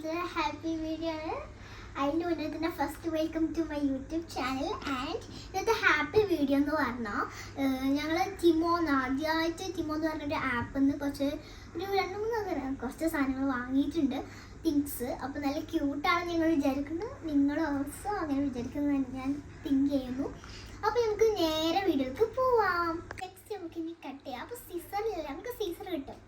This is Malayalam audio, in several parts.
ഇന്നത്തെ ഹാപ്പി വീഡിയോ ആണ്. അതിന്റെ മുന്നേ തന്നെ first welcome to my YouTube channel and ഇന്നത്തെ ഹാപ്പി വീഡിയോ എന്ന് പറഞ്ഞാൽ ഞങ്ങൾ ടിമോ എന്ന് ആദ്യമായിട്ട് ടിമോ എന്ന് പറഞ്ഞൊരു ആപ്പിൽ നിന്ന് കുറച്ച് ഒരു രണ്ട് മൂന്ന് കുറച്ച് സാധനങ്ങൾ വാങ്ങിയിട്ടുണ്ട് തിങ്സ് അപ്പോൾ നല്ല ക്യൂട്ടാണ് ഞങ്ങൾ വിചാരിക്കുന്നത് നിങ്ങൾ ഓൾസോ അങ്ങനെ വിചാരിക്കുന്നത് ഞാൻ തിങ്ക് ചെയ്യുന്നു. അപ്പോൾ നമുക്ക് നേരെ വീഡിയോക്ക് പോവാം. നെക്സ്റ്റ് നമുക്ക് ഇനി കട്ട് ചെയ്യാം. അപ്പോൾ സീസറില്ല നമുക്ക് സീസർ കിട്ടും.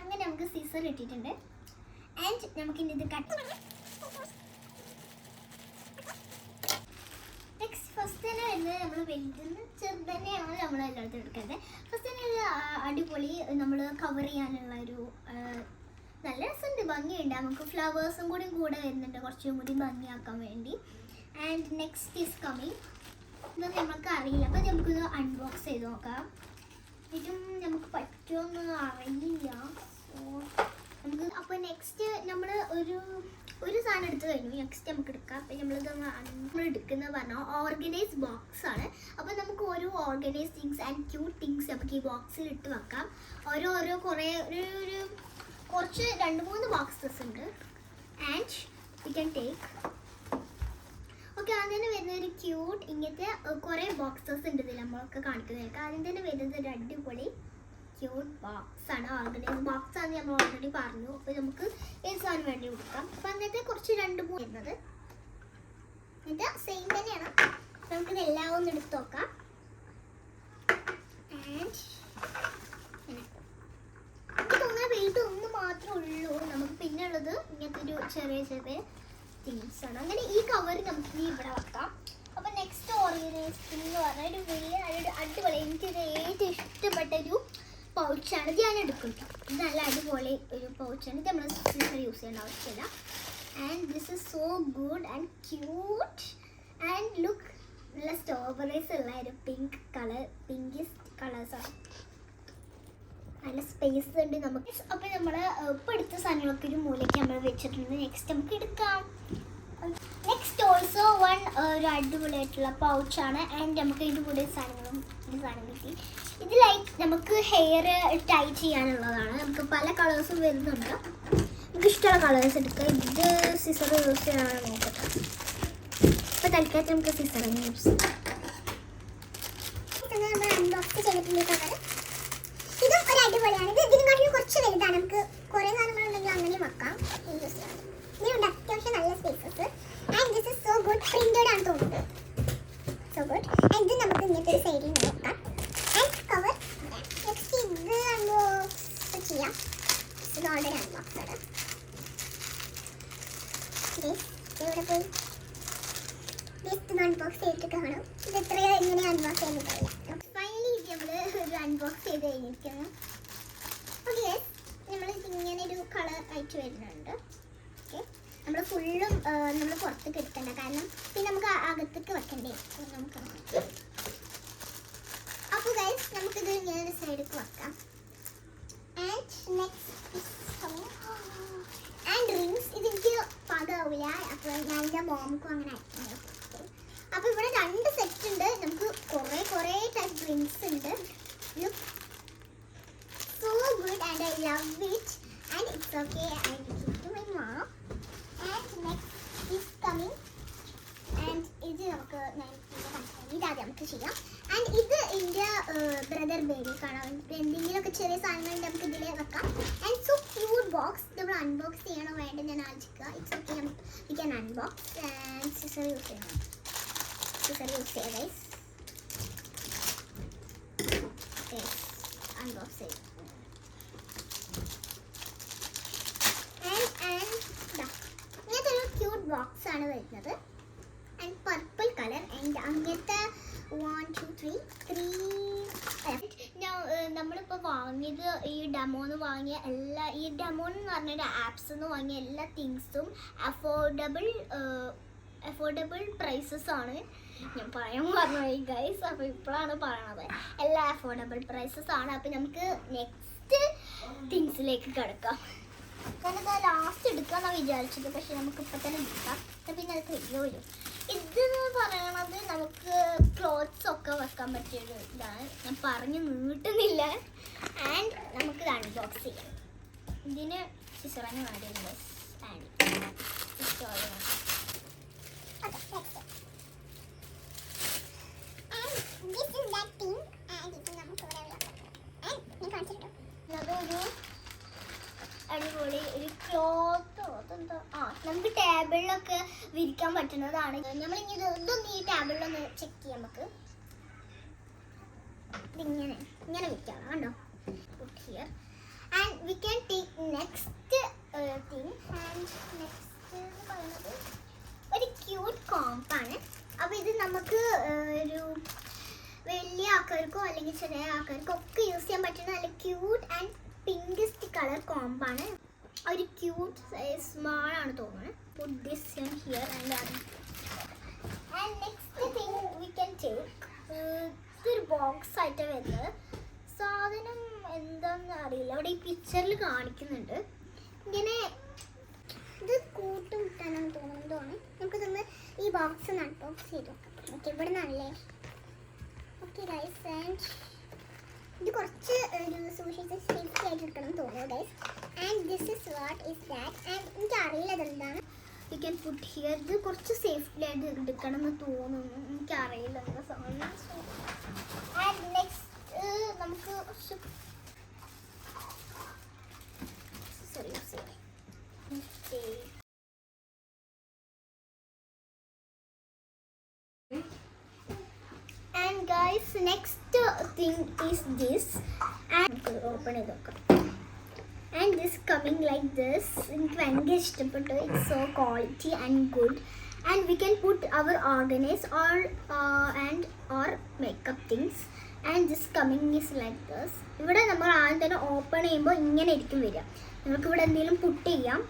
അങ്ങനെ നമുക്ക് സീസർ കിട്ടിയിട്ടുണ്ട്. ആൻഡ് നമുക്ക് ഇനി ഇത് കട്ട് അടിപൊളി നമ്മൾ കവർ ചെയ്യാനുള്ള ഒരു നല്ല രസമുണ്ട് ഭംഗിയുണ്ട്. നമുക്ക് ഫ്ലവേഴ്സും കൂടി കൂടെ വരുന്നുണ്ട് കുറച്ചും കൂടി ഭംഗിയാക്കാൻ വേണ്ടി. ആൻഡ് നെക്സ്റ്റ് ഈസ് കമ്മിങ് ഇതൊന്നും നമുക്ക് അറിയില്ല. അപ്പോൾ നമുക്കിത് അൺബോക്സ് ചെയ്ത് നോക്കാം. ഇതും നമുക്ക് പറ്റുമെന്ന് അറിയില്ല. നമുക്ക് അപ്പോൾ നെക്സ്റ്റ് നമ്മൾ ഒരു ഒരു സാധനം എടുത്തു കഴിഞ്ഞു. നെക്സ്റ്റ് നമുക്ക് എടുക്കാം. അപ്പം നമ്മളിത് നമ്മൾ എടുക്കുന്നത് പറഞ്ഞാൽ ഓർഗനൈസ് ബോക്സ് ആണ്. അപ്പോൾ നമുക്ക് ഓരോ organise things and cute things നമുക്ക് ഈ ബോക്സിൽ ഇട്ട് വെക്കാം. ഓരോ ഓരോ കുറേ ഒരു ഒരു കുറച്ച് രണ്ട് മൂന്ന് ബോക്സസ് ഉണ്ട്. And we can take okay ആദ്യം തന്നെ വരുന്ന ഒരു ക്യൂട്ട് ഇങ്ങനത്തെ കുറേ ബോക്സസ് ഉണ്ട് ഇതിൽ നമ്മളൊക്കെ കാണിക്കുന്നതൊക്കെ. ആദ്യം തന്നെ വരുന്നത് ഒരു അടിപൊളി ക്യൂട്ട് ബോക്സ് ആണ് ഓർഗനൈസ് ബോക്സ് ആണ് നമ്മൾ ഓൾറെഡി പറഞ്ഞു. അപ്പോൾ നമുക്ക് സാധനം വേണ്ടി കൊടുക്കാം. അപ്പം അങ്ങനത്തെ കുറച്ച് രണ്ട് മൂന്ന് വരുന്നത്. ഇത് സെയിം തന്നെയാണ്. നമുക്കിത് എല്ലാം ഒന്ന് എടുത്ത് നോക്കാം. ആൻഡ് ഉള്ളത് ഇങ്ങനത്തെ ഒരു ചെറിയ ചെറിയ തിങ്സ് ആണ്. അങ്ങനെ ഈ കവർ നമുക്ക് ഇവിടെ വെക്കാം. അപ്പൊ നെക്സ്റ്റ് ഓർഗനൈസിംഗ് എന്ന് പറഞ്ഞാൽ ഒരു വലിയ അടിപൊളി. എനിക്കിത് ഇത് ഏറ്റവും ഇഷ്ടപ്പെട്ട ഒരു പൗച്ചാണ് ഇത് ഞാൻ എടുക്കും. ഇത് നല്ല അടിപൊളി ഒരു പൗച്ചാണ് ഇത് നമ്മൾ സ്ലീപ്പർ യൂസ് ചെയ്യേണ്ട ആവശ്യമില്ല. And this is so good and cute and look നല്ല സ്ട്രോബറീസ് ഉള്ള ഒരു പിങ്ക് കളർ പിങ്കിസ്റ്റ് കളേഴ്സാണ് നല്ല സ്പേസ് ഉണ്ട് നമുക്ക്. അപ്പോൾ നമ്മൾ ഇപ്പോൾ എടുത്ത സാധനങ്ങളൊക്കെ ഒരു മൂലയ്ക്ക് നമ്മൾ വെച്ചിട്ടുണ്ട്. നെക്സ്റ്റ് നമുക്ക് എടുക്കാം. നെക്സ്റ്റ് ഓൾസോ വൺ ഒരു അടിപൊളിയായിട്ടുള്ള പൗച്ചാണ് ആൻഡ് നമുക്ക് ഇതിന്റെ കൂടെ സാധനങ്ങളും സാധനം കിട്ടി ഇത് ലൈക്ക് നമുക്ക് ഹെയർ ടൈ ചെയ്യാനുള്ളതാണ്. നമുക്ക് പല കളേഴ്സും വരുന്നുണ്ട്. നമുക്ക് ഇഷ്ടമുള്ള കളേഴ്സ് എടുക്കാം. ഇത് സിസർ യൂസ് ചെയ്യാനാണ് നോക്കട്ടെ അപ്പോൾ തൽക്കാലത്ത് നമുക്ക് സിസർ യൂസ് ചെയ്യാം. ഇതും ഒരു അടിപൊളിയാണ്. ഇത് ഇതിനെക്കാട്ടിലും കുറച്ച് വലുതാണ്. നമുക്ക് കുറേ സാധനങ്ങളുണ്ടെങ്കിൽ അങ്ങനെ വെക്കാം. യൂസ് ഇതിനുണ്ട് അത്യാവശ്യം നല്ല spaces and this is so good printed ആണ് തോന്നുന്നത് സോ ഗുഡ് ആൻഡ് ഇത് നമുക്ക് ഇങ്ങനത്തെ ഒരു സൈഡിൽ നിന്ന് വെക്കാം ആൻഡ് കവർ നെക്സ്റ്റ് ഇത് അൺബോക്സ് ചെയ്യാം ഇത് ഓൾറെഡി അൺബോക്സ്ഡ് ഇവിടെ പോയി. ജസ്റ്റ് അൺബോക്സ് ചെയ്തിട്ട് കാണും. ഇത് എത്ര എങ്ങനെ അൺബോക്സ് ചെയ്യുന്നില്ല ഫൈനലി ഇത് നമ്മൾ ഒരു അൺബോക്സ് ചെയ്ത് കഴിഞ്ഞിരിക്കുന്നു. ഓക്കെ നമ്മൾ ഇങ്ങനെ ഒരു കളർ ആയിട്ട് വരുന്നുണ്ട്. ഓക്കെ നമ്മൾ ഫുള്ളും നമ്മൾ പുറത്തേക്ക് എടുക്കണ്ട. കാരണം പിന്നെ നമുക്ക് അകത്തേക്ക് വെക്കണ്ടേ? നമുക്ക് അപ്പോൾ ഗൈസ് നമുക്കിത് ഇങ്ങനെ ഒരു സൈഡിലേക്ക് വെക്കാം ആൻഡ് നെക്സ്റ്റ് ആൻഡ് റിങ്സ് ഇതെനിക്ക് പാകാവില്ല അപ്പോൾ ഞാൻ മോമുക്കും അങ്ങനെ അപ്പോൾ അപ്പൊ ഇവിടെ രണ്ട് സെറ്റ് ഉണ്ട്. നമുക്ക് കുറെ കുറെ ടൈപ്പ് ഡ്രിങ്ക്സ് ഉണ്ട്. So good and I love it and it's okay I give to my mom and next is coming and ഇത് നമുക്ക് ഞാൻ പിന്നെ കാണിക്കാം. ഇത് ആദ്യം നമുക്ക് ചെയ്യാം ആൻഡ് ഇത് എന്റെ ബ്രദർ ബേബി കാണാൻ വേണ്ടിയിട്ട് എന്തെങ്കിലുമൊക്കെ ചെറിയ സാധനങ്ങൾ നമുക്ക് ഇതിൽ വെക്കാം ആൻഡ് സോ ക്യൂട്ട് ബോക്സ് നമ്മൾ അൺബോക്സ് ചെയ്യണോ വേണ്ട ഞാൻ ആലോചിക്കുക it's okay we can unbox and scissor use ചെയ്യണം സിസർ യൂസ് ചെയ്യാം ഗൈസ് അൺബോക്സ് ചെയ്യും ഇങ്ങനത്തെ ക്യൂട്ട് ബോക്സ് ആണ് വരുന്നത്. ആൻഡ് പർപ്പിൾ കളർ ആൻഡ് അങ്ങനത്തെ വൺ ടു ത്രീ ത്രീ നമ്മളിപ്പോൾ വാങ്ങിയത് ഈ ഡെമോന്ന് വാങ്ങിയ എല്ലാ ഈ ഡെമോ എന്ന് പറഞ്ഞൊരു ആപ്സ് എന്ന് വാങ്ങിയ എല്ലാ തിങ്സും അഫോർഡബിൾ അഫോർഡബിൾ പ്രൈസസ് ആണ്. ഞാൻ പറയാൻ പറഞ്ഞു ഈ ഗൈസ് അപ്പോൾ ഇപ്പോഴാണ് പറയണത്. എല്ലാ അഫോർഡബിൾ പ്രൈസസ് ആണ്. അപ്പോൾ നമുക്ക് നെക്സ്റ്റ് തിങ്സിലേക്ക് കിടക്കാം. ഞാനത് ലാസ്റ്റ് എടുക്കാന്നാണ് വിചാരിച്ചത്. പക്ഷെ നമുക്ക് ഇപ്പം തന്നെ എടുക്കാം പിന്നെ അത് വരും. ഇതെന്ന് പറയണത് വെക്കാൻ പറ്റിയൊരു ഇതാണ്. ഞാൻ പറഞ്ഞു നീട്ടുന്നില്ല. ആൻഡ് നമുക്ക് ഇതാണ് അൺബോക്സ് ചെയ്യാം. ഇതിന് സിസറിന് വേണ്ടിയുള്ളത്? അതൊരു അടിപൊളി ഒരു ക്ലോത്തോ അതെന്തോ? ആ നമുക്ക് ടേബിളിലൊക്കെ വിരിക്കാൻ പറ്റുന്നതാണ്. ഇത് ഇതൊന്ന് ഈ ടേബിളിലൊന്ന് ചെക്ക് ചെയ്യാം നമുക്ക്. ഇതിങ്ങനെ ഇങ്ങനെ വിരിക്കാം കണ്ടോ? Put here. And we can take next uh, thing. And next പറയുന്നത് ഒരു ക്യൂട്ട് കോമ്പാണ് അപ്പോൾ ഇത് നമുക്ക് uh, ഒരു വലിയ ആൾക്കാർക്കോ അല്ലെങ്കിൽ ചെറിയ ആൾക്കാർക്കോ ഒക്കെ യൂസ് ചെയ്യാൻ പറ്റുന്ന നല്ല ക്യൂട്ട് ആൻഡ് പിങ്കസ്റ്റ് കളർ കോമ്പാണ് ഒരു ക്യൂട്ട് സ്മാൾ ആണ് തോന്നുന്നത് put this here and and next thing we can take ഇതൊരു ബോക്സ് ആയിട്ട് വരുന്നത്. സാധനം എന്താണെന്ന് അറിയില്ല. അവിടെ ഈ പിക്ചറിൽ കാണിക്കുന്നുണ്ട്. ഇങ്ങനെ ഇത് കൂട്ടുമുട്ടാനാണ് തോന്നുന്നതാണ് നമുക്ക് നമ്മൾ ഈ ബോക്സ് അൺബോക്സ് ചെയ്ത് നോക്കാം. ഓക്കെ ഇവിടെ നിന്നല്ലേ ഓക്കെ ഗൈസ് ആൻഡ് ഇത് കുറച്ച് ഒരു സൂക്ഷിച്ച് സേഫ്റ്റി ആയിട്ട് എടുക്കണം തോന്നുന്നു guys and this is what is that and എനിക്ക് അറിയില്ല ഇതെന്താണ്. യു ക്യാൻ പുട്ട് ഹിയർ ഇത് കുറച്ച് സേഫ്റ്റി ആയിട്ട് എടുക്കണം എന്ന് തോന്നുന്നു. എനിക്കറിയില്ല എന്താ സാധനം. നമുക്ക് open. And open it. And this coming like this. എനിക്ക് ഭയങ്കര ഇഷ്ടപ്പെട്ടു. It's so quality and good and we can put our organise or and or makeup things and this coming is like this ഇവിടെ നമ്മൾ ആദ്യം തന്നെ ഓപ്പൺ ചെയ്യുമ്പോൾ ഇങ്ങനെ ഇരിക്കും വരിക. നമുക്ക് ഇവിടെ എന്തെങ്കിലും പുട്ട് ചെയ്യാം.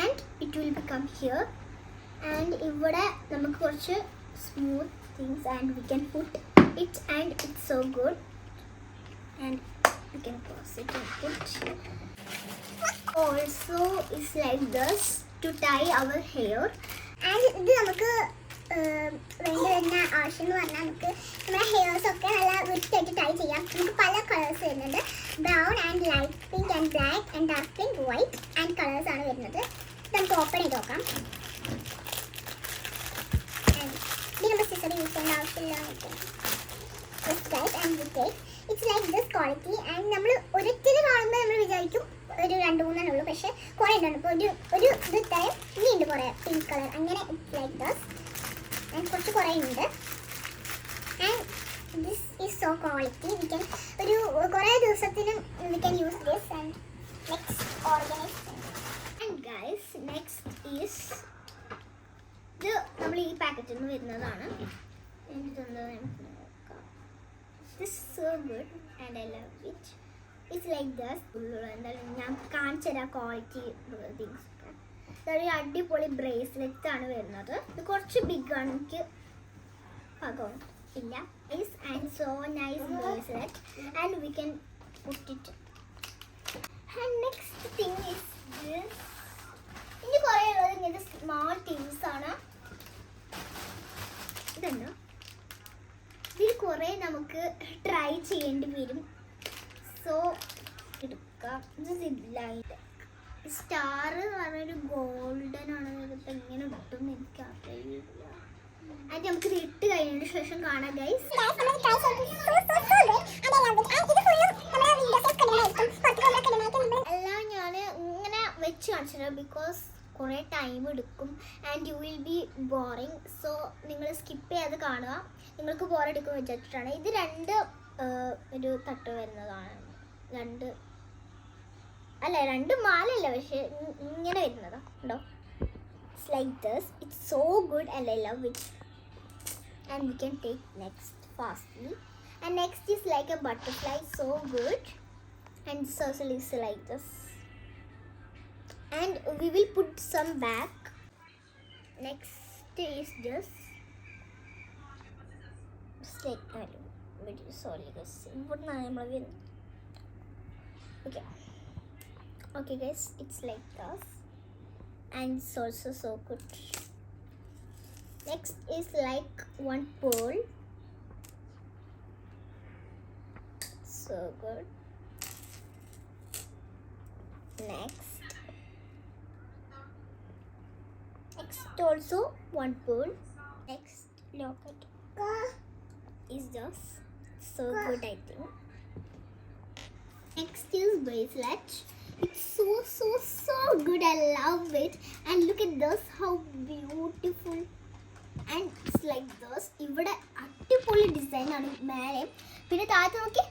And it will become here and ഇവിടെ നമുക്ക് കുറച്ച് smooth things and we can put it and it's so good and we can close it and put also is like this to tie our hair and ഇത് നമുക്ക് വേണ്ടി വരുന്ന ആവശ്യം എന്ന് പറഞ്ഞാൽ നമുക്ക് നമ്മുടെ ഹെയർസ് ഒക്കെ നല്ല വൃത്തിയായിട്ട് ടൈ ചെയ്യാം. നമുക്ക് പല കളേഴ്സ് വരുന്നുണ്ട്. Brown and light pink and black and dark pink white and colours ആണ് വരുന്നത്. ഇത് നമുക്ക് ഓപ്പൺ ചെയ്ത് നോക്കാം. ആവശ്യമില്ല it's like this quality and നമ്മൾ ഒരിക്കലും കാണുമ്പോൾ നമ്മൾ വിചാരിക്കും ഒരു രണ്ട് മൂന്നെണ്ണേ ഉള്ളൂ. പക്ഷേ കുറേ ഉണ്ട് ഇപ്പോൾ ഒരു ഒരു ഇത് ഇത്രയും ഇനി ഉണ്ട് കുറേ പിങ്ക് കളർ അങ്ങനെ ഇറ്റ്സ് ലൈക്ക് ദസ് ആൻഡ് കുറച്ച് കുറേ ഉണ്ട് and this is so quality we can ഒരു കുറേ ദിവസത്തിനും we can use this and next organise and guys next is ഇത് നമ്മൾ ഈ പാക്കറ്റിൽ നിന്ന് വരുന്നതാണ്. നമുക്ക് നോക്കാം. This so good and I love it it's like this ഉള്ളൂ ഞാൻ കാണിച്ചു തരാം ക്വാളിറ്റി തിങ്സ് ഇതൊരു അടിപൊളി ബ്രേസ്ലെറ്റ് ആണ് വരുന്നത്. ഇത് കുറച്ച് ബിഗ് ആണ്. എനിക്ക് പകം ഇല്ല. Is and so nice bracelet and we can put and next thing is ഇനി കുറേ ഉള്ളത് ഇങ്ങനത്തെ സ്മാൾ തിങ്സ് ആണ്. ഇതുണ്ടോ? ഇതിൽ കുറേ നമുക്ക് ട്രൈ ചെയ്യേണ്ടി വരും. സോ എടുക്കാം ഇത് ഇല്ലായിട്ട് സ്റ്റാർ എന്ന് പറഞ്ഞൊരു ഗോൾഡൻ ആണ്. ഇതിപ്പോൾ എങ്ങനെ കിട്ടും എന്ന് എനിക്ക് അറിയില്ല. അത് നമുക്ക് ഇട്ട് കഴിഞ്ഞതിന് ശേഷം കാണാം ഗൈസ് എല്ലാം ഞാൻ ഇങ്ങനെ വെച്ച് കാണിച്ചില്ല ബിക്കോസ് കുറേ ടൈം എടുക്കും. And you will be boring so നിങ്ങൾ സ്കിപ്പ് ചെയ്യാതെ കാണുക. നിങ്ങൾക്ക് ബോറടിക്കും വെച്ചിട്ടാണ് ഇത് രണ്ട് ഒരു തട്ട് വരുന്നതാണ്. രണ്ട് അല്ല രണ്ടും മാലയല്ല പക്ഷെ ഇങ്ങനെ വരുന്നതാ. കേട്ടോ സ്ലൈറ്റേഴ്സ് ഇറ്റ്സ് സോ ഗുഡ് അല്ല love it and we can take next fastly and next is like a butterfly so good and social is lighters and we will put some back next is just sorry ഇവിടുന്നാണ് നമ്മൾ വരുന്നത്? Okay okay guys it's like this and it's also so good Next is like one pearl. So good. Next. Next also one pearl. Next locket is this. So good I think. Next is bracelet. It's so so so good. I love it. And look at this, how beautiful. And it's like this. ഇവിടെ അടിപൊളി ഡിസൈനാണ് മേലെ. പിന്നെ താഴത്ത് നോക്കി.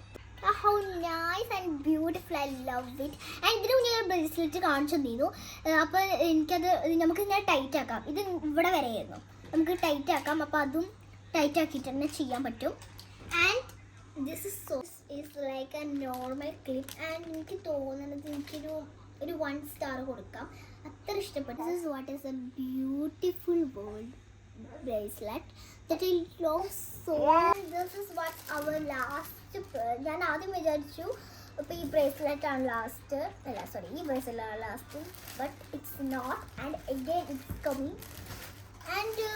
How nice and beautiful I love it and ഇതിന് മുന്നേ ഞാൻ ബ്രേസ്ലെറ്റ് കാണിച്ചു തന്നിരുന്നു അപ്പോൾ എനിക്കത് നമുക്ക് ഇങ്ങനെ ടൈറ്റ് ആക്കാം. ഇത് ഇവിടെ വരെയായിരുന്നു. നമുക്ക് ടൈറ്റ് ആക്കാം. അപ്പോൾ അതും ടൈറ്റ് ആക്കിയിട്ട് തന്നെ ചെയ്യാൻ പറ്റും. And this is so is like a normal clip and എനിക്ക് തോന്നുന്നത് എനിക്കൊരു ഒരു വൺ സ്റ്റാർ കൊടുക്കാം. അത്ര ഇഷ്ടപ്പെട്ടു this is what is a beautiful world bracelet this is what our last ഞാൻ ആദ്യം വിചാരിച്ചു അപ്പോൾ ഈ ബ്രേസ്ലെറ്റ് ആണ് ലാസ്റ്റ് അല്ല സോറി ഈ ബ്രേസ്ലെറ്റ് ആണ് last but it's not and again it's coming and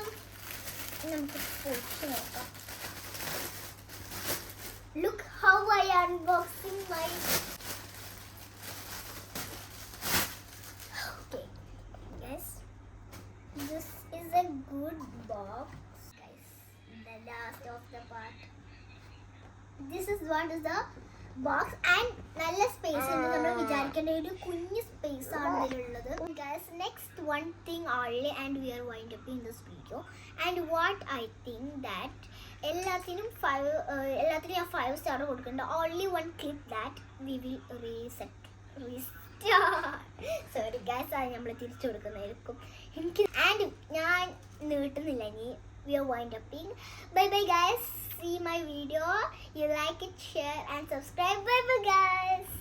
നമുക്ക് പൊളിച്ച് നോക്കാം. Look how I unboxing my okay yes This is a good box, guys. The last of the part. This is what is the box and നല്ല സ്പേസ് ഉണ്ട് നമ്മൾ വിചാരിക്കേണ്ട ഒരു കുഞ്ഞ് സ്പേസ് ആണ് ഇതിലുള്ളത് guys next one thing only and we are wind up in this video and what I think that എല്ലാത്തിനും ഫൈവ് എല്ലാത്തിനും ഞാൻ ഫൈവ് സ്റ്റാർ കൊടുക്കുന്നുണ്ട്. Only one clip that we will reset sorry guys ആണ് നമ്മൾ തിരിച്ചു കൊടുക്കുന്നതായിരിക്കും. എനിക്ക് ആൻഡ് ഞാൻ നീട്ടുന്നില്ല ഇനി. We are wind upping bye bye guys see my video you like it share and subscribe bye bye guys